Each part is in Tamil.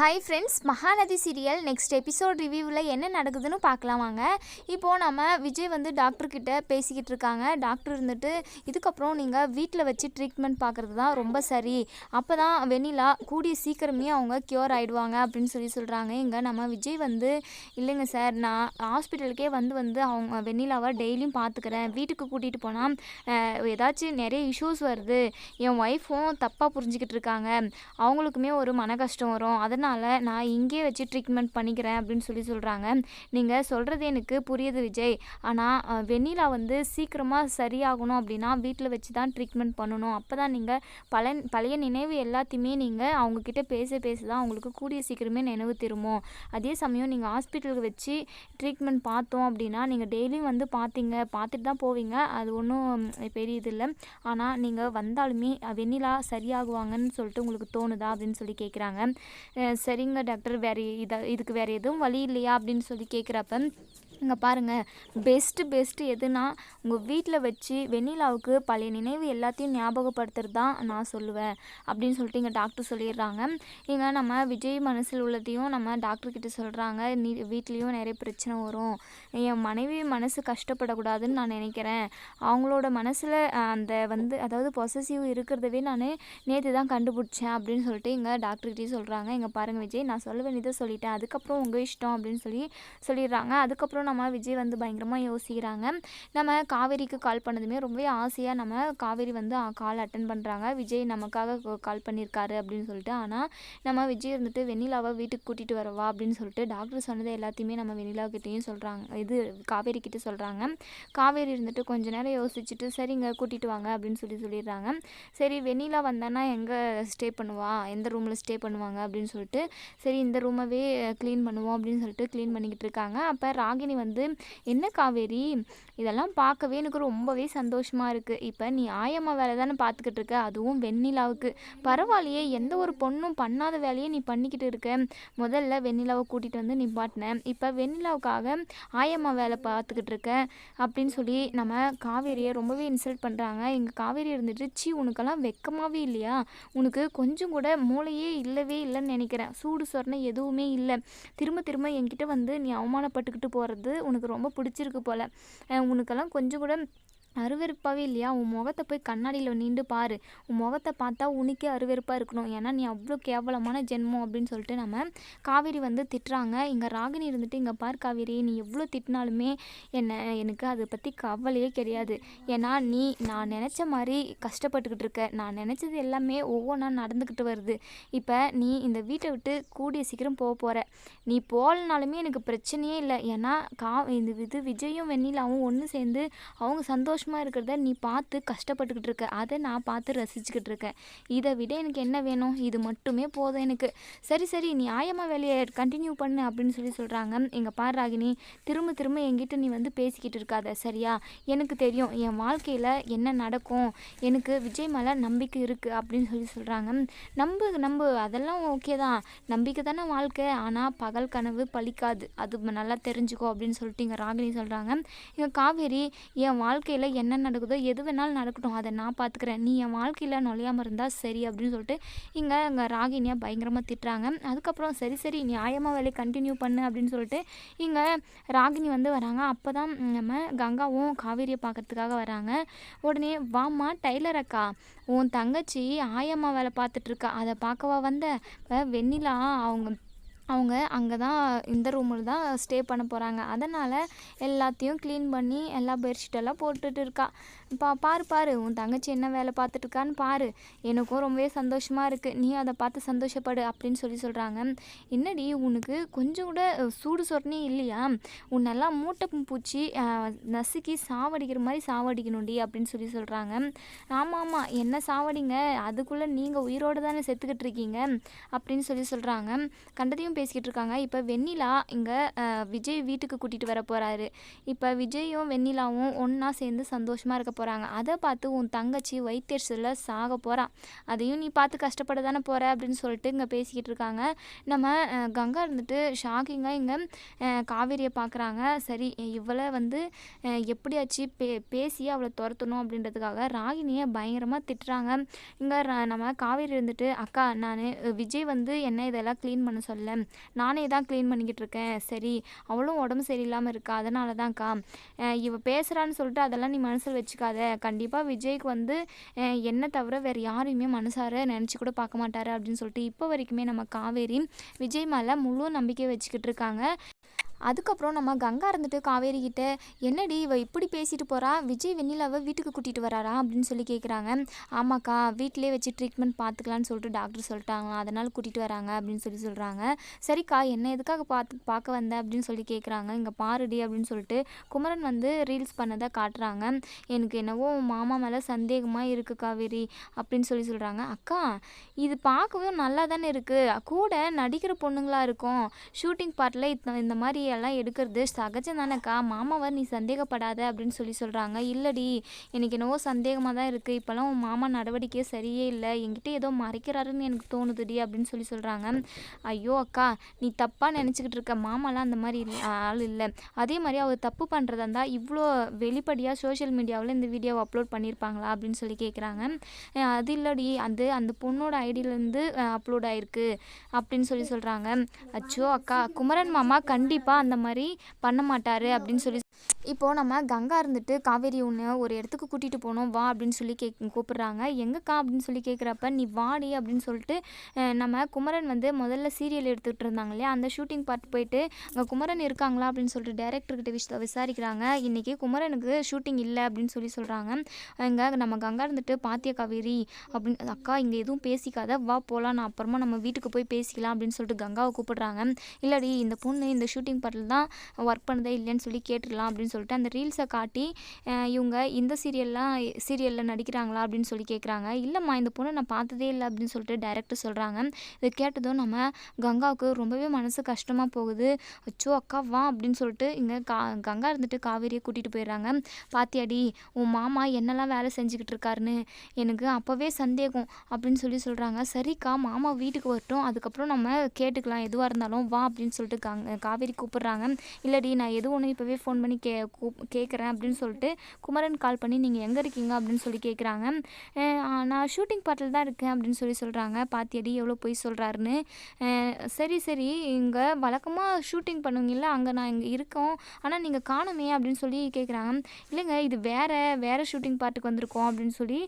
Hi friends Mahanadi serial next episode ரிவ்யூவில் என்ன நடக்குதுன்னு பார்க்கலாம் வாங்க. இப்போது நம்ம விஜய் வந்து டாக்டர்கிட்ட பேசிக்கிட்டு இருக்காங்க. டாக்டர் இருந்துட்டு இதுக்கப்புறம் நீங்கள் வீட்டில் வச்சு ட்ரீட்மெண்ட் பார்க்குறது தான் ரொம்ப சரி. அப்போ தான் வெண்ணிலா கூடிய சீக்கிரமே அவங்க க்யூர் ஆகிடுவாங்க அப்படின்னு சொல்லி சொல்கிறாங்க இங்கே நம்ம விஜய் வந்து இல்லைங்க சார் நான் ஹாஸ்பிட்டலுக்கே வந்து வந்து அவங்க வெண்ணிலாவை டெய்லியும் பார்த்துக்கிறேன். வீட்டுக்கு கூட்டிகிட்டு போனால் ஏதாச்சும் நிறைய இஷ்யூஸ் வருது. என் ஒய்ஃபும் தப்பாக புரிஞ்சுக்கிட்டு இருக்காங்க. அவங்களுக்குமே ஒரு மன கஷ்டம் வரும். அதனால் அதனால் நான் இங்கேயே வச்சு ட்ரீட்மெண்ட் பண்ணிக்கிறேன் அப்படின்னு சொல்லி சொல்கிறாங்க நீங்கள் சொல்கிறது எனக்கு புரியுது விஜய். ஆனால் வெண்ணிலா வந்து சீக்கிரமாக சரியாகணும் அப்படின்னா வீட்டில் வச்சு தான் ட்ரீட்மெண்ட் பண்ணணும். அப்போ தான் நீங்கள் பல பழைய நினைவு எல்லாத்தையுமே நீங்கள் அவங்கக்கிட்ட பேச பேச தான் அவங்களுக்கு கூடிய சீக்கிரமே நினைவு திரும்பும். அதே சமயம் நீங்கள் ஹாஸ்பிட்டலுக்கு வச்சு ட்ரீட்மெண்ட் பார்த்தோம் அப்படின்னா நீங்கள் டெய்லியும் வந்து பார்த்தீங்க பார்த்துட்டு தான் போவீங்க. அது ஒன்றும் பெரிய இது இல்லை ஆனால் நீங்கள் வந்தாலுமே வெண்ணிலா சரியாகுவாங்கன்னு சொல்லிட்டு உங்களுக்கு தோணுதா அப்படின்னு சொல்லி கேட்குறாங்க சரிங்க டாக்டர் வேறு இதை இதுக்கு வேறு எதுவும் வழி இல்லையா அப்படின்னு சொல்லி கேட்குறப்ப இங்கே பாருங்கள் பெஸ்ட்டு பெஸ்ட்டு எதுனா உங்கள் வீட்டில் வச்சு வெண்ணிலாவுக்கு பழைய நினைவு எல்லாத்தையும் ஞாபகப்படுத்துறது தான் நான் சொல்லுவேன் அப்படின்னு சொல்லிட்டு இங்கே டாக்டர் சொல்லிடுறாங்க. இங்கே நம்ம விஜய் மனசில் உள்ளதையும் நம்ம டாக்டர்கிட்ட சொல்கிறாங்க நீ வீட்லேயும் நிறைய பிரச்சனை வரும். என் மனைவி மனசு கஷ்டப்படக்கூடாதுன்னு நான் நினைக்கிறேன். அவங்களோட மனசில் அந்த வந்து அதாவது பொசசிவ் இருக்கிறதவே நான் நேற்று தான் கண்டுபிடிச்சேன் அப்படின்னு சொல்லிட்டு இங்கே டாக்டர்கிட்டையும் சொல்கிறாங்க இங்கே பாருங்கள் விஜய் நான் சொல்ல வேண்டியதை சொல்லிட்டேன். அதுக்கப்புறம் உங்கள் இஷ்டம் அப்படின்னு சொல்லி சொல்லிடுறாங்க. அதுக்கப்புறம் நம்ம விஜய் வந்து பயங்கரமாக யோசிக்கிறாங்க. நம்ம காவேரிக்கு கால் பண்ணதுமே ரொம்பவே ஆசையாக நம்ம காவேரி வந்து கால் அட்டன் பண்ணுறாங்க விஜய் நமக்காக கால் பண்ணியிருக்காரு அப்படின்னு சொல்லிட்டு. ஆனால் நம்ம விஜய் இருந்துட்டு வெண்ணிலாவை வீட்டுக்கு கூட்டிகிட்டு வரவா அப்படின்னு சொல்லிட்டு டாக்டர் சொன்னது எல்லாத்தையுமே நம்ம வெண்ணிலாக்கிட்டேயும் சொல்கிறாங்க இது காவேரி கிட்டே சொல்கிறாங்க காவேரி இருந்துட்டு கொஞ்ச நேரம் யோசிச்சுட்டு சரிங்க கூட்டிகிட்டு வாங்க அப்படின்னு சொல்லி சொல்லிடுறாங்க. சரி வெண்ணிலா வந்தானா எங்கே ஸ்டே பண்ணுவா? எந்த ரூமில் ஸ்டே பண்ணுவாங்க? அப்படின்னு சொல்லிட்டு சரி இந்த ரூமவே க்ளீன் பண்ணுவோம் அப்படின்னு சொல்லிட்டு க்ளீன் பண்ணிக்கிட்டு இருக்காங்க. அப்போ ராகினி வந்து என்ன காவேரி? இதெல்லாம் பார்க்கவே எனக்கு ரொம்பவே சந்தோஷமாக இருக்குது இப்போ நீ ஆயம்மா வேலை தானே பார்த்துக்கிட்டு இருக்க. அதுவும் வெண்ணிலாவுக்கு. பரவாயில்லையே எந்த ஒரு பொண்ணும் பண்ணாத வேலையை நீ பண்ணிக்கிட்டு இருக்க. முதல்ல வெண்ணிலாவை கூட்டிகிட்டு வந்து நிப்பாட்டினேன் இப்போ வெண்ணிலாவுக்காக ஆயம்மா வேலை பார்த்துக்கிட்டு இருக்க அப்படின்னு சொல்லி நம்ம காவேரியை ரொம்பவே இன்சல்ட் பண்ணுறாங்க எங்கள் காவேரி இருந்துட்டு சி உனக்கெல்லாம் வெக்கமாகவே இல்லையா? உனக்கு கொஞ்சம் கூட மூளையே இல்லவே இல்லைன்னு நினைக்கிறேன். சூடு சொரணை எதுவுமே இல்லை. திரும்ப திரும்ப என்கிட்ட வந்து நீ அவமானப்பட்டுக்கிட்டு போகிறது உனக்கு ரொம்ப பிடிச்சிருக்கு போல். உனக்கெல்லாம் கொஞ்சம் கூட அருவெருப்பாகவே இல்லையா? உன் முகத்தை போய் கண்ணாடியில் நின்று பாரு. உன் முகத்தை பார்த்தா உனக்கே அருவெறுப்பாக இருக்கணும். ஏன்னா நீ அவ்வளோ கேவலமான ஜென்மம் அப்படின்னு சொல்லிட்டு நம்ம காவேரி வந்து திட்டுறாங்க. இங்கே ராகினி இருந்துட்டு இங்கே பார் காவேரி நீ எவ்வளோ திட்டினாலுமே என்ன எனக்கு அதை பற்றி கவலையே கிடையாது. ஏன்னா நீ நான் நினச்ச மாதிரி கஷ்டப்பட்டுக்கிட்டு இருக்க. நான் நினச்சது எல்லாமே ஒவ்வொன்றா நடந்துக்கிட்டு வருது. இப்போ நீ இந்த வீட்டை விட்டு கூடிய சீக்கிரம் போக போகிற நீ போகலனாலுமே எனக்கு பிரச்சனையே இல்லை. ஏன்னா கா இந்த இது விஜயும் வெண்ணிலாவும் ஒன்று சேர்ந்து அவங்க சந்தோஷம் சந்தோஷமாக இருக்கிறத நீ பார்த்து கஷ்டப்பட்டுக்கிட்டு இருக்க. அதை நான் பார்த்து ரசிச்சுக்கிட்டு இருக்கேன். இதை விட எனக்கு என்ன வேணும்? இது மட்டுமே போதும் எனக்கு. சரி சரி நீ ஆயம்மா வேலையை கண்டினியூ பண்ணு அப்படின்னு சொல்லி சொல்கிறாங்க எங்கள் பார் ராகினி திரும்ப திரும்ப என்கிட்ட நீ வந்து பேசிக்கிட்டு இருக்காத சரியா? எனக்கு தெரியும் என் வாழ்க்கையில் என்ன நடக்கும்? எனக்கு விஜய் மேலே நம்பிக்கை இருக்குது அப்படின்னு சொல்லி சொல்கிறாங்க நம்பு நம்பு அதெல்லாம் ஓகே தான். நம்பிக்கை தானே வாழ்க்கை. ஆனால் பகல் கனவு பலிக்காது அது நல்லா தெரிஞ்சுக்கோ அப்படின்னு சொல்லிட்டு இங்கே ராகினி சொல்கிறாங்க இங்கே காவேரி என் வாழ்க்கையில் என்ன நடக்குதோ எது வேணாலும் நடக்கட்டும். அதை நான் பார்த்துக்கிறேன் நீ என் வாழ்க்கையில் நுழையாமல் இருந்தால் சரி அப்படின்னு சொல்லிட்டு இங்கே இங்கே ராகினியை பயங்கரமாக திட்டுறாங்க. அதுக்கப்புறம் சரி சரி நியாயமாக வேலையை கண்டினியூ பண்ணு அப்படின்னு சொல்லிட்டு இங்கே ராகினி வந்து வராங்க. அப்போ தான் நம்ம கங்காவும் காவேரியை பார்க்குறதுக்காக வராங்க. உடனே வாம்மா டைலர் அக்கா உன் தங்கச்சி ஆயம்மா வேலை பார்த்துட்ருக்கா அதை பார்க்கவா வந்த? வெண்ணிலா அவங்க அவங்க அங்கே தான் இந்த ரூமில் தான் ஸ்டே பண்ண போகிறாங்க அதனால் எல்லாத்தையும் க்ளீன் பண்ணி எல்லா பெட்ஷீட்டெல்லாம் போட்டுட்டு இருக்கா. பா பாரு பாரு உன் தங்கச்சி என்ன வேலை பார்த்துட்ருக்கான்னு பாரு. எனக்கும் ரொம்பவே சந்தோஷமாக இருக்குது நீ அதை பார்த்து சந்தோஷப்படு அப்படின்னு சொல்லி சொல்கிறாங்க என்னடி உனக்கு கொஞ்சம் கூட சூடு சொரணி இல்லையா? உன்னெல்லாம் மூட்டை பூச்சி நசுக்கி சாவடிக்கிற மாதிரி சாவடிக்கணும்டி அப்படின்னு சொல்லி சொல்கிறாங்க ஆமாம் ஆமாம் என்ன சாவடிங்க? அதுக்குள்ளே நீங்கள் உயிரோடு தானே செத்துக்கிட்டு இருக்கீங்க அப்படின்னு சொல்லி சொல்கிறாங்க கண்டதையும் பேசிக்கிட்டு இருக்காங்க. இப்போ வெண்ணிலா இங்கே விஜய் வீட்டுக்கு கூட்டிகிட்டு வர போகிறாரு இப்போ விஜயும் வெண்ணிலாவும் ஒன்றா சேர்ந்து சந்தோஷமாக இருக்க போகிறாங்க அதை பார்த்து உன் தங்கச்சி வயிற்றுல சாக போகிறான் அதையும் நீ பார்த்து கஷ்டப்பட தானே போகிற அப்படின்னு சொல்லிட்டு இங்கே பேசிக்கிட்டு இருக்காங்க. நம்ம கங்கா இருந்துட்டு ஷாக்கிங்காக இங்கே காவேரியை பார்க்குறாங்க. சரி இவளை வந்து எப்படியாச்சு பே பேசி அவளை துரத்தணும் அப்படின்றதுக்காக ராகினியை பயங்கரமாக திட்டுறாங்க. இங்கே நம்ம காவேரி இருந்துட்டு அக்கா நான் விஜய் வந்து என்ன இதெல்லாம் க்ளீன் பண்ண சொல்ல நானே தான் க்ளீன் பண்ணிக்கிட்டு இருக்கேன். சரி அவளும் உடம்பு சரியில்லாமல் இருக்கா? அதனால தான்க்கா இவ பேசுகிறான்னு சொல்லிட்டு அதெல்லாம் நீ மனசில் வச்சுக்கா. கண்டிப்பாக விஜய்க்கு வந்து என்னை தவிர வேறு யாரையுமே மனசார நினச்சி கூட பார்க்க மாட்டார் அப்படின்னு சொல்லிட்டு இப்போ வரைக்குமே நம்ம காவேரி விஜய் மேலே முழு நம்பிக்கை வச்சுக்கிட்டு இருக்காங்க. அதுக்கப்புறம் நம்ம கங்கா இருந்துட்டு காவேரி கிட்ட என்னடி இவ இப்படி பேசிட்டு போறா? விஜய் வெண்ணிலாவை வீட்டுக்கு கூட்டிட்டு வராரா? அப்படின்னு சொல்லி கேட்குறாங்க ஆமாக்கா வீட்டிலே வச்சு ட்ரீட்மெண்ட் பார்த்துக்கலான்னு சொல்லிட்டு டாக்டர் சொல்லிட்டாங்களாம். அதனால கூட்டிட்டு வராங்க அப்படின்னு சொல்லி சொல்றாங்க. சரிக்கா என்ன எதுக்காக பார்த்து பார்க்க வந்த? அப்படின்னு சொல்லி கேட்குறாங்க இங்கே பாருடி அப்படின்னு சொல்லிட்டு குமரன் வந்து ரீல்ஸ் பண்ணதை காட்டுறாங்க. எனக்கு என்னவோ மாமா மேலே சந்தேகமாக இருக்கு காவேரி அப்படின்னு சொல்லி சொல்கிறாங்க அக்கா இது பார்க்கவும் நல்லா தானே இருக்குது கூட நடிக்கிற பொண்ணுங்களா இருக்கும். ஷூட்டிங் பார்ட்டில் இந்த மாதிரி எல்லாம் எடுக்கிறது சகஜம் தானேக்கா மாமாவை நீ சந்தேகப்படாத அப்படின்னு சொல்லி சொல்கிறாங்க இல்லடி எனக்கு என்னவோ சந்தேகமாக தான் இருக்குது இப்போல்லாம் உன் மாமா நடவடிக்கையே சரியே இல்லை. என்கிட்ட ஏதோ மறைக்கிறாருன்னு எனக்கு தோணுதுடி அப்படின்னு சொல்லி சொல்கிறாங்க ஐயோ அக்கா நீ தப்பாக நினச்சிக்கிட்டு இருக்க. மாமாலாம் அந்த மாதிரி ஆள் இல்லை. அதே மாதிரி அவர் தப்பு பண்ணுறதா இருந்தால் இவ்வளோ வெளிப்படையாக சோஷியல் மீடியாவில் இந்த வீடியோவை அப்லோட் பண்ணியிருப்பாங்களா அப்படின்னு சொல்லி கேட்குறாங்க அது இல்லடி. அது அந்த பொண்ணோட ஐடியிலேருந்து அப்லோட் ஆயிருக்கு அப்படின்னு சொல்லி சொல்கிறாங்க அச்சோ அக்கா குமரன் மாமா கண்டிப்பாக அந்த மாதிரி பண்ண மாட்டார் அப்படின்னு சொல்லி இப்போது நம்ம கங்கா இருந்துட்டு காவேரி ஒன்று ஒரு இடத்துக்கு கூட்டிகிட்டு போகணும் வா அப்படின்னு சொல்லி கேக் கூப்பிட்றாங்க. எங்கக்கா அப்படின்னு சொல்லி கேட்குறப்ப நீ வாடி அப்படின்னு சொல்லிட்டு நம்ம குமரன் வந்து முதல்ல சீரியல் எடுத்துகிட்டு இருந்தாங்க இல்லையா? அந்த ஷூட்டிங் பார்ட் போயிட்டு அங்கே குமரன் இருக்காங்களா? அப்படின்னு சொல்லிட்டு டேரக்டர்கிட்ட விஷ விசாரிக்கிறாங்க. இன்றைக்கி குமரனுக்கு ஷூட்டிங் இல்லை அப்படின்னு சொல்லி சொல்கிறாங்க இங்கே நம்ம கங்கா இருந்துட்டு பாத்திய காவேரி? அப்படின்னு அக்கா இங்கே எதுவும் பேசிக்காத. வா போகலாம் நான் அப்புறமா நம்ம வீட்டுக்கு போய் பேசிக்கலாம். அப்படின்னு சொல்லிட்டு கங்காவை கூப்பிடுறாங்க. இல்லடி இந்த பொண்ணு இந்த ஷூட்டிங் பார்ட்டில் தான் ஒர்க் பண்ணதே இல்லைன்னு சொல்லி கேட்டுடலாம் அப்படின்னு சொல்லிட்டு அந்த ரீல்ஸை காட்டி இவங்க இந்த சீரியல்லாம் சீரியலில் நடிக்கிறாங்களா அப்படின்னு சொல்லி கேட்குறாங்க இல்லைம்மா இந்த பொண்ணை நான் பார்த்ததே இல்லை அப்படின்னு சொல்லிட்டு டைரக்டர் சொல்கிறாங்க இதை கேட்டதும் நம்ம கங்காவுக்கு ரொம்பவே மனசு கஷ்டமாக போகுது. அச்சோ அக்கா வா அப்படின்னு சொல்லிட்டு இங்கே கா கங்கா இருந்துட்டு காவேரியை கூட்டிகிட்டு போயிடுறாங்க. பாத்தியாடி உன் மாமா என்னெல்லாம் வேலை செஞ்சுக்கிட்டு இருக்காருன்னு? எனக்கு அப்போவே சந்தேகம் அப்படின்னு சொல்லி சொல்கிறாங்க சரிக்கா மாமா வீட்டுக்கு வரட்டும். அதுக்கப்புறம் நம்ம கேட்டுக்கலாம். எதுவாக இருந்தாலும் வா அப்படின்னு சொல்லிட்டு கங் காவேரி கூப்பிடுறாங்க. இல்லடி நான் எது ஒன்று இப்போவே ஃபோன் பண்ணி கே கேட்குறேன் அப்படின்னு சொல்லிட்டு குமரன் கால் பண்ணி நீங்கள் எங்கே இருக்கீங்க? அப்படின்னு சொல்லி கேட்குறாங்க நான் ஷூட்டிங் பார்ட்டில் தான் இருக்கேன் அப்படின்னு சொல்லி சொல்கிறாங்க பாத்தியடி எவ்வளோ பொய் சொல்கிறாருன்னு சரி சரி இங்கே வழக்கமாக ஷூட்டிங் பண்ணுவீங்கல்ல அங்கே நான் இங்கே இருக்கோம். ஆனால் நீங்கள் காணுமே அப்படின்னு சொல்லி கேட்குறாங்க இல்லைங்க இது வேறு வேறு ஷூட்டிங் பார்ட்டுக்கு வந்திருக்கோம் அப்படின்னு சொல்லி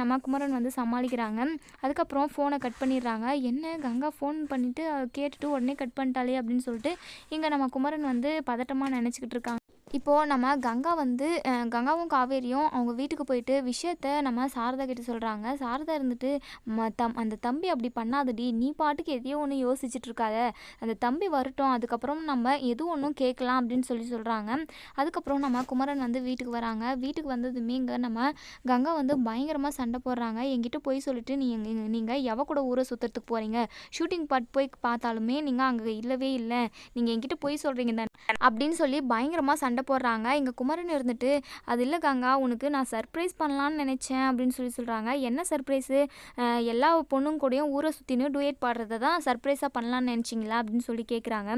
நம்ம குமரன் வந்து சமாளிக்கிறாங்க. அதுக்கப்புறம் ஃபோனை கட் பண்ணிடுறாங்க. என்ன கங்கா ஃபோன் பண்ணிவிட்டு கேட்டுட்டு உடனே கட் பண்ணிட்டாலே அப்படின்னு சொல்லிட்டு இங்கே நம்ம குமரன் வந்து பதட்டமாக நினச்சிக்கிட்டு இருக்காங்க. இப்போது நம்ம கங்கா வந்து கங்காவும் காவேரியும் அவங்க வீட்டுக்கு போயிட்டு விஷயத்த நம்ம சாரதா கிட்ட சொல்கிறாங்க சாரதா இருந்துட்டு ம தம் அந்த தம்பி அப்படி பண்ணாதடி. நீ பாட்டுக்கு எதையோ ஒன்று யோசிச்சுட்டு இருக்காத. அந்த தம்பி வரட்டும். அதுக்கப்புறம் நம்ம எது ஒன்றும் கேட்கலாம் அப்படின்னு சொல்லி சொல்கிறாங்க அதுக்கப்புறம் நம்ம குமரன் வந்து வீட்டுக்கு வராங்க. வீட்டுக்கு வந்ததுமே இங்கே நம்ம கங்கா வந்து பயங்கரமாக சண்டை போடுறாங்க. என்கிட்ட போய் சொல்லிட்டு நீங்கள் நீங்கள் எவ கூட ஊரை சுற்றுறதுக்கு போகிறீங்க ஷூட்டிங் பார்ட் போய் பார்த்தாலுமே நீங்கள் அங்கே இல்லவே இல்லை. நீங்கள் என்கிட்ட போய் சொல்கிறீங்க தானே? அப்படின்னு சொல்லி பயங்கரமாக சண்டை போடுறாங்க. இங்கே குமரன் இருந்துட்டு அது இல்லை கங்கா உனக்கு நான் சர்ப்ரைஸ் பண்ணலான்னு நினச்சேன் அப்படின்னு சொல்லி சொல்கிறாங்க என்ன சர்ப்ரைஸு எல்லா பொண்ணுங்க கூடயும் ஊரை சுற்றினு டூயட் பாடுறத தான் சர்ப்ரைஸாக பண்ணலான்னு நினச்சிங்களா? அப்படின்னு சொல்லி கேட்குறாங்க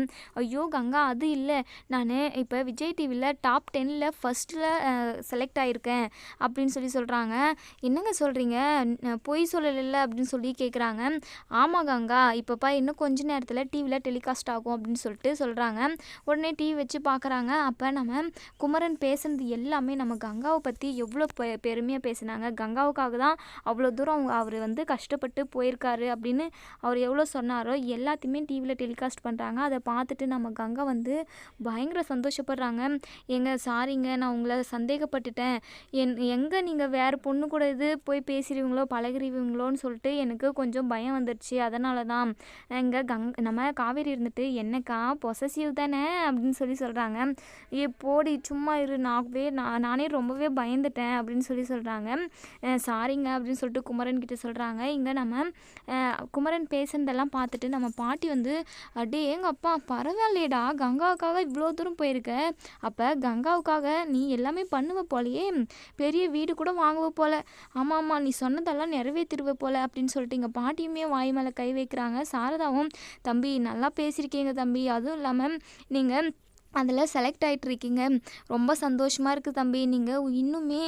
ஐயோ கங்கா அது இல்லை. நான் இப்போ விஜய் டிவியில் டாப் டென்னில் ஃபஸ்ட்டில் செலக்ட் ஆகியிருக்கேன் அப்படின்னு சொல்லி சொல்கிறாங்க என்னங்க சொல்கிறீங்க பொய் சொல்லலை அப்படின்னு சொல்லி கேட்குறாங்க ஆமாம் கங்கா இப்போப்பா இன்னும் கொஞ்ச நேரத்தில் டிவியில் டெலிகாஸ்ட் ஆகும் அப்படின்னு சொல்லிட்டு சொல்கிறாங்க உடனே டிவி வச்சு பார்க்குறாங்க அப்போ நம்ம குமரன் பேசுனது எல்லாமே நம்ம கங்காவை பற்றி எவ்வளோ பெ பெருமையாக பேசினாங்க. கங்காவுக்காக தான் அவ்வளோ தூரம் அவங்க அவர் வந்து கஷ்டப்பட்டு போயிருக்காரு அப்படின்னு அவர் எவ்வளோ சொன்னாரோ எல்லாத்தையுமே டிவியில் டெலிகாஸ்ட் பண்ணுறாங்க அதை பார்த்துட்டு நம்ம கங்கா வந்து பயங்கர சந்தோஷப்படுறாங்க. எங்க சாரிங்க நான் உங்களை சந்தேகப்பட்டுட்டேன். என் எங்கே நீங்கள் வேறு பொண்ணு கூட இது போய் பேசுகிறீங்களோ பழகுறீங்களோன்னு சொல்லிட்டு எனக்கு கொஞ்சம் பயம் வந்துடுச்சு. அதனால தான் இங்கே கங் நம்ம காவேரி இருந்துட்டு என்னக்கா பொசசிவ் தானே அப்படின்னு சொல்லி சொல்கிறாங்க போடி சும்மா இரு நாவே நான் நானே ரொம்பவே பயந்துட்டேன் அப்படின்னு சொல்லி சொல்கிறாங்க சாரிங்க அப்படின்னு சொல்லிட்டு குமரன் கிட்ட சொல்கிறாங்க இங்கே நம்ம குமரன் பேசுனதெல்லாம் பார்த்துட்டு நம்ம பாட்டி வந்து அடே எங்கள் அப்பா பரவாயில்லையடா கங்காவுக்காக இவ்வளோ தூரம் போயிருக்க. அப்போ கங்காவுக்காக நீ எல்லாமே பண்ணுவ போலையே. பெரிய வீடு கூட வாங்குவ போல. ஆமாம் ஆமாம் நீ சொன்னதெல்லாம் நிறைவேற்றிடுவ போல அப்படின்னு சொல்லிட்டு எங்கள் பாட்டியுமே வாய் மேலே கை வைக்கிறாங்க. சாரதாவும் தம்பி நல்லா பேசியிருக்கீங்க தம்பி. அதுவும் இல்லாமல் நீங்கள் அதில் செலக்ட் ஆகிட்டு இருக்கீங்க ரொம்ப சந்தோஷமாக இருக்குது தம்பி. நீங்கள் இன்னுமே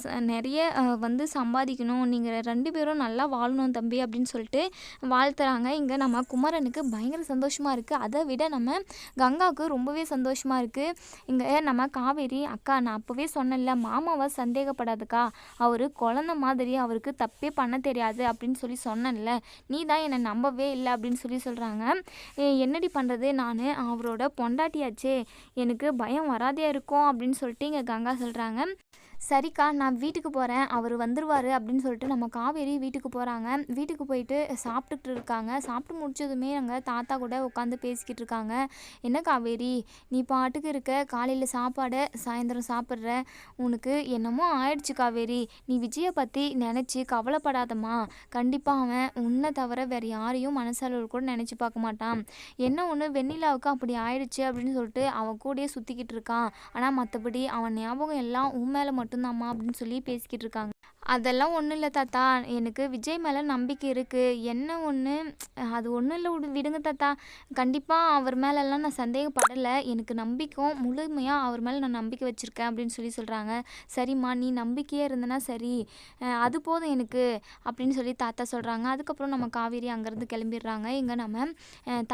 ச- நிறைய வந்து சம்பாதிக்கணும். நீங்கள் ரெண்டு பேரும் நல்லா வாழணும் தம்பி அப்படின்னு சொல்லிட்டு வாழ்த்துறாங்க. இங்கே நம்ம குமரனுக்கு பயங்கர சந்தோஷமாக இருக்குது அதை விட நம்ம கங்காவுக்கு ரொம்பவே சந்தோஷமாக இருக்குது இங்கே நம்ம காவேரி அக்கா நான் அப்போவே சொன்னேன்ல மாமாவை சந்தேகப்படாதுக்கா. அவர் குழந்த மாதிரி அவருக்கு தப்பே பண்ண தெரியாது அப்படின்னு சொல்லி சொன்னேன்ல. நீ தான் என்னை நம்பவே இல்லை அப்படின்னு சொல்லி சொல்கிறாங்க என்னடி பண்ணுறது நான் அவரோட பொண்டாட்டியாச்சு. எனக்கு பயம் வராதே இருக்கும் அப்படின்னு சொல்லிட்டு இங்கே கங்கா சொல்கிறாங்க சரிக்கா நான் வீட்டுக்கு போகிறேன் அவர் வந்துடுவார் அப்படின்னு சொல்லிட்டு நம்ம காவேரி வீட்டுக்கு போகிறாங்க வீட்டுக்கு போயிட்டு சாப்பிட்டுட்டு இருக்காங்க. சாப்பிட்டு முடிச்சதுமே அங்கே தாத்தா கூட உட்காந்து பேசிக்கிட்டு இருக்காங்க. என்ன காவேரி நீ பாட்டுக்கு இருக்க காலையில் சாப்பாடை சாயந்தரம் சாப்பிட்ற. உனக்கு என்னமோ ஆயிடுச்சு காவேரி. நீ விஜயை பற்றி நினச்சி கவலைப்படாதம்மா. கண்டிப்பாக அவன் உன்னை தவிர வேறு யாரையும் மனசளவில் கூட நினச்சி பார்க்க மாட்டான். என்ன ஒன்று வெண்ணிலாவுக்கு அப்படி ஆயிடுச்சு அப்படின்னு சொல்லிட்டு அவன் கூடயே சுற்றிக்கிட்டு இருக்கான். ஆனால் மற்றபடி அவன் ஞாபகம் எல்லாம் உன் மேலே மட்டும்தாம்மா அப்படின்னு சொல்லி பேசிக்கிட்டு இருக்காங்க. அதெல்லாம் ஒன்றும் இல்லை தாத்தா. எனக்கு விஜய் மேலே நம்பிக்கை இருக்குது என்ன ஒன்று அது ஒன்றும் இல்லை விடு விடுங்க தாத்தா. கண்டிப்பாக அவர் மேலெல்லாம் நான் சந்தேகப்படலை. எனக்கு நம்பிக்கை முழுமையாக அவர் மேலே நான் நம்பிக்கை வச்சுருக்கேன் அப்படின்னு சொல்லி சொல்கிறாங்க சரிம்மா நீ நம்பிக்கையே இருந்தனா சரி. அது போதும் எனக்கு அப்படின்னு சொல்லி தாத்தா சொல்கிறாங்க அதுக்கப்புறம் நம்ம காவேரி அங்கேருந்து கிளம்பிடுறாங்க. இங்கே நம்ம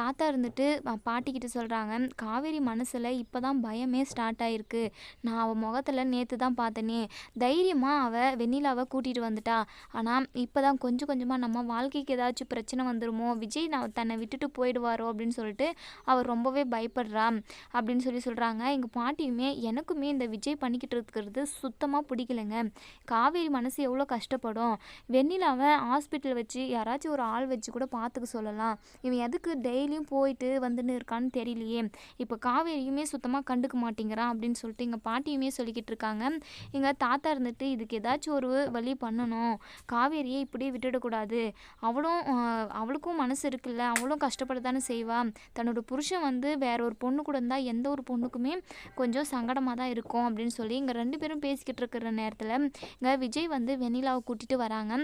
தாத்தா இருந்துட்டு பாட்டிக்கிட்ட சொல்கிறாங்க காவேரி மனசில் இப்போ தான் பயமே ஸ்டார்ட் ஆகிருக்கு நான் அவள் முகத்தில் நேற்று தான் பார்த்தேனே. தைரியமாக அவள் வெண்ணிலாவை கூட்டிகிட்டு வந்துட்டா. ஆனால் இப்போ தான் கொஞ்சம் கொஞ்சமாக நம்ம வாழ்க்கைக்கு ஏதாச்சும் பிரச்சனை வந்துருமோ? விஜய் நான் தன்னை விட்டுட்டு போயிடுவாரோ? அப்படின்னு சொல்லிட்டு அவர் ரொம்பவே பயப்படுறா. அப்படின்னு சொல்லி சொல்கிறாங்க எங்கள் பாட்டியுமே எனக்குமே இந்த விஜய் பண்ணிக்கிட்டு இருக்கிறது சுத்தமாக பிடிக்கலைங்க. காவேரி மனசு எவ்வளோ கஷ்டப்படும். வெண்ணிலாவை ஹாஸ்பிட்டல் வச்சு யாராச்சும் ஒரு ஆள் வச்சு கூட பார்த்துக்க சொல்லலாம். இவன் எதுக்கு டெய்லியும் போயிட்டு வந்துன்னு இருக்கான்னு தெரியலையே. இப்போ காவேரியுமே சுத்தமாக கண்டுக்க மாட்டேங்கிறான் அப்படின்னு சொல்லிட்டு எங்கள் பாட்டியுமே சொல்லிக்கிட்டு இருக்காங்க. எங்கள் தாத்தா இருந்துட்டு இதுக்கு ஏதாச்சும் ஒரு வழி பண்ணணும். காவேரியை இப்படியே விட்டுடக்கூடாது அவளும் அவளுக்கும் மனசு இருக்குல்ல. அவளும் கஷ்டப்பட தானே செய்வாள் தன்னோட புருஷன் வந்து வேற ஒரு பொண்ணு கூட இருந்தால் எந்த ஒரு பொண்ணுக்குமே கொஞ்சம் சங்கடமாக தான் இருக்கும் அப்படின்னு சொல்லி இங்கே ரெண்டு பேரும் பேசிக்கிட்டு இருக்கிற நேரத்தில் இங்கே விஜய் வந்து வெண்ணிலாவை கூட்டிகிட்டு வராங்க.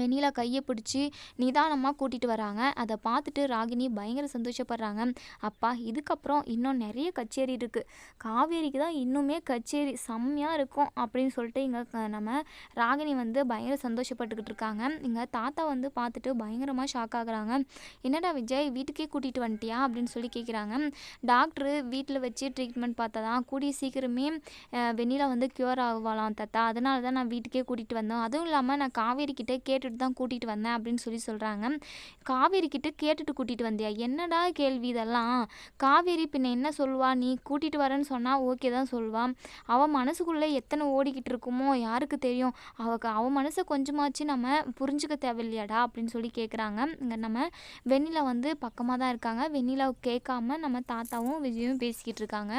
வெண்ணிலா கையை பிடிச்சி நிதானமாக கூட்டிகிட்டு வராங்க. அதை பார்த்துட்டு ராகினி பயங்கர சந்தோஷப்படுறாங்க. அப்பா இதுக்கப்புறம் இன்னும் நிறைய கச்சேரி இருக்குது காவேரிக்கு தான் இன்னுமே கச்சேரி செம்மையாக இருக்கும் அப்படின்னு சொல்லிட்டு இங்கே நம்ம ராகினி வந்து பயங்கர சந்தோஷப்பட்டுக்கிட்டு இருக்காங்க. இங்கே தாத்தா வந்து பார்த்துட்டு பயங்கரமாக ஷாக் ஆகுறாங்க. என்னடா விஜய் வீட்டுக்கே கூட்டிகிட்டு வந்துட்டியா? அப்படின்னு சொல்லி கேட்குறாங்க டாக்டரு வீட்டில் வச்சு ட்ரீட்மெண்ட் பார்த்தா தான் கூடிய சீக்கிரமே வெண்ணிலா வந்து க்யூர் ஆகுவாளாம் தாத்தா. அதனால தான் நான் வீட்டுக்கே கூட்டிகிட்டு வந்தோம். அதுவும் இல்லாமல் நான் காவேரி கிட்டே கேட்டுட்டு தான் கூட்டிகிட்டு வந்தேன் அப்படின்னு சொல்லி சொல்கிறாங்க காவேரி கிட்ட கேட்டுட்டு கூட்டிகிட்டு வந்தியா? என்னடா கேள்வி இதெல்லாம்? காவேரி பின்ன என்ன சொல்வா நீ கூட்டிகிட்டு வரேன்னு சொன்னால் ஓகே தான் சொல்வான் அவள் மனசுக்குள்ளே எத்தனை ஓடிக்கிட்டு இருக்குமோ யாருக்கு தெரியும்? அவக்கு அவள் மனசை கொஞ்சமாச்சு நம்ம புரிஞ்சுக்க தேவையில்லையாடா அப்படின்னு சொல்லி கேட்குறாங்க இங்கே நம்ம வெண்ணிலா வந்து பக்கமாக தான் இருக்காங்க. வெண்ணிலாவை கேட்காம நம்ம தாத்தாவும் விஜயும் பேசிக்கிட்டு இருக்காங்க.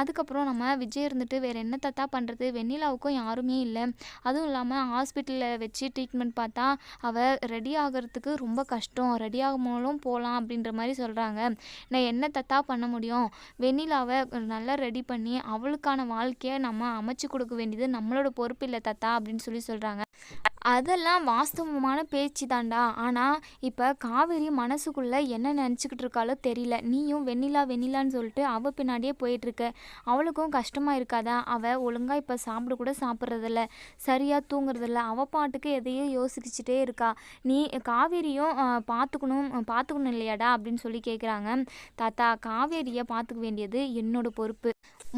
அதுக்கப்புறம் நம்ம விஜய் இருந்துட்டு வேறு என்ன தாத்தா பண்ணுறது வெண்ணிலாவுக்கும் யாருமே இல்லை. அதுவும் இல்லாமல் ஹாஸ்பிட்டலில் வச்சு ட்ரீட்மெண்ட் பார்த்தா அவள் ரெடி ஆகிறதுக்கு ரொம்ப கஷ்டம். ரெடி ஆகும்போதும் போகலாம் அப்படின்ற மாதிரி சொல்கிறாங்க நான் என்ன தத்தா பண்ண முடியும்? வெண்ணிலாவை நல்லா ரெடி பண்ணி அவளுக்கான வாழ்க்கையை நம்ம அமைச்சு கொடுக்க வேண்டியது நம்மளோட பொறுப்பு இல்லை தத்தா அப்படின்னு சொல்லி சொல்கிறாங்க அதெல்லாம் வாஸ்தவமான பேச்சு தான்டா. ஆனால் இப்போ காவேரி மனசுக்குள்ளே என்ன நினச்சிக்கிட்டு இருக்காளோ தெரியல. நீயும் வெண்ணிலா வெண்ணிலான்னு சொல்லிட்டு அவள் பின்னாடியே போயிட்டுருக்க. அவளுக்கும் கஷ்டமாக இருக்காதா? அவள் ஒழுங்காக இப்போ சாப்பிட கூட சாப்பிட்றதில்ல. சரியாக தூங்குறதில்ல. அவள் பாட்டுக்கு எதையும் யோசிச்சுட்டே இருக்கா. நீ காவேரியும் பார்த்துக்கணும் பார்த்துக்கணும் இல்லையாடா அப்படின்னு சொல்லி கேட்குறாங்க தாத்தா காவேரியை பார்த்துக்க வேண்டியது என்னோட பொறுப்பு.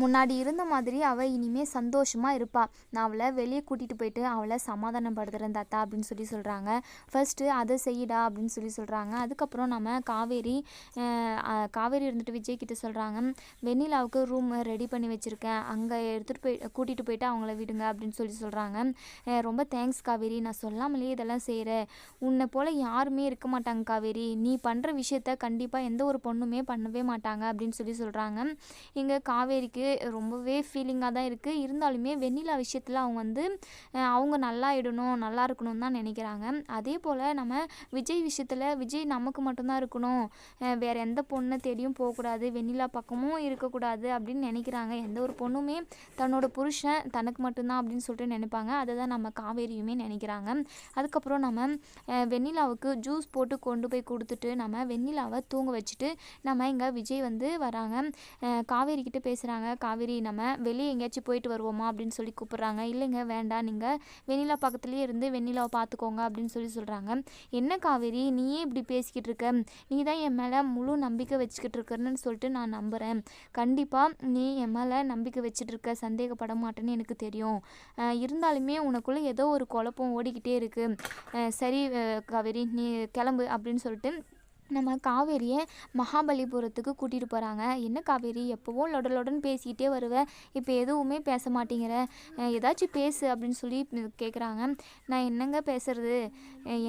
முன்னாடி இருந்த மாதிரி அவள் இனிமேல் சந்தோஷமாக இருப்பாள் நான் அவளை வெளியே கூட்டிகிட்டு போயிட்டு அவளை சமாதானப்படுத்த பார்த்துறேன் தாத்தா அப்படின்னு சொல்லி சொல்கிறாங்க ஃபர்ஸ்ட்டு அதை செய்யடா அப்படின்னு சொல்லி சொல்கிறாங்க அதுக்கப்புறம் நம்ம காவேரி காவேரி இருந்துட்டு விஜய் கிட்ட சொல்கிறாங்க வெண்ணிலாவுக்கு ரூம் ரெடி பண்ணி வச்சுருக்கேன். அங்கே எடுத்துகிட்டு போய் கூட்டிகிட்டு போயிட்டு அவங்கள விடுங்க அப்படின்னு சொல்லி சொல்கிறாங்க ரொம்ப தேங்க்ஸ் காவேரி. நான் சொல்லாமலேயே இதெல்லாம் செய்கிறேன் உன்னை போல் யாருமே இருக்க மாட்டாங்க காவேரி. நீ பண்ணுற விஷயத்த கண்டிப்பாக எந்த ஒரு பொண்ணுமே பண்ணவே மாட்டாங்க அப்படின்னு சொல்லி சொல்கிறாங்க இங்கே காவேரிக்கு ரொம்பவே ஃபீலிங்காக தான் இருக்குது இருந்தாலுமே வெண்ணிலா விஷயத்தில் அவங்க வந்து அவங்க நல்லா இடணும் நல்லா இருக்கணும்னு தான் நினைக்கிறாங்க. அதே போல் நம்ம விஜய் விஷயத்தில் விஜய் நமக்கு மட்டும்தான் இருக்கணும். வேறு எந்த பொண்ணை தேடியும் போகக்கூடாது. வெண்ணிலா பக்கமும் இருக்கக்கூடாது அப்படின்னு நினைக்கிறாங்க. எந்த ஒரு பொண்ணுமே தன்னோட புருஷன் தனக்கு மட்டும்தான் அப்படின்னு சொல்லிட்டு நினைப்பாங்க. அதை தான் நம்ம காவேரியுமே நினைக்கிறாங்க. அதுக்கப்புறம் நம்ம வெண்ணிலாவுக்கு ஜூஸ் போட்டு கொண்டு போய் கொடுத்துட்டு நம்ம வெண்ணிலாவை தூங்க வச்சுட்டு நம்ம இங்கே விஜய் வந்து வராங்க. காவேரி கிட்டே பேசுகிறாங்க காவேரி நம்ம வெளியே எங்கேயாச்சும் போயிட்டு வருவோமா அப்படின்னு சொல்லி கூப்பிட்றாங்க. இல்லைங்க வேண்டாம். நீங்கள் வெண்ணிலா பக்கத்துலேயே இருந்து வெண்ணிலாவை பார்த்துக்கோங்க அப்படின்னு சொல்லி சொல்கிறாங்க என்ன காவேரி நீயே இப்படி பேசிக்கிட்டு இருக்க? நீ தான் என் மேலே முழு நம்பிக்கை வச்சுக்கிட்டு இருக்கன்னு சொல்லிட்டு நான் நம்புகிறேன் கண்டிப்பாக நீ என் மேலே நம்பிக்கை வச்சுட்டு இருக்க சந்தேகப்பட மாட்டேன்னு எனக்கு தெரியும். இருந்தாலுமே உனக்குள்ளே ஏதோ ஒரு குழப்பம் ஓடிக்கிட்டே இருக்குது சரி காவேரி நீ கிளம்பு அப்படின்னு சொல்லிட்டு நம்ம காவேரியை மகாபலிபுரத்துக்கு கூட்டிகிட்டு போகிறாங்க என்ன காவேரி? எப்போவும் லொடலொடன்னு பேசிக்கிட்டே வருவேன் இப்போ எதுவுமே பேச மாட்டேங்கிற. ஏதாச்சும் பேசு அப்படின்னு சொல்லி கேட்குறாங்க நான் என்னங்க பேசுறது?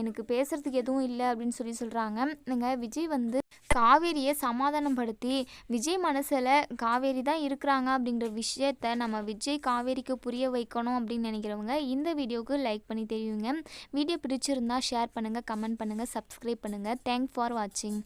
எனக்கு பேசுறதுக்கு எதுவும் இல்லை அப்படின்னு சொல்லி சொல்கிறாங்க நீங்கள் விஜய் வந்து காவேரியை சமாதானப்படுத்தி விஜய் மனசில் காவேரி தான் இருக்கிறாங்க அப்படிங்கிற விஷயத்த நம்ம விஜய் காவேரிக்கு புரிய வைக்கணும் அப்படின்னு நினைக்கிறவங்க இந்த வீடியோவுக்கு லைக் பண்ணி தெரியுங்க வீடியோ பிடிச்சிருந்தா ஷேர் பண்ணுங்கள் கமெண்ட் பண்ணுங்கள் சப்ஸ்கிரைப் பண்ணுங்கள் தேங்க் ஃபார் வாட்சிங் watching.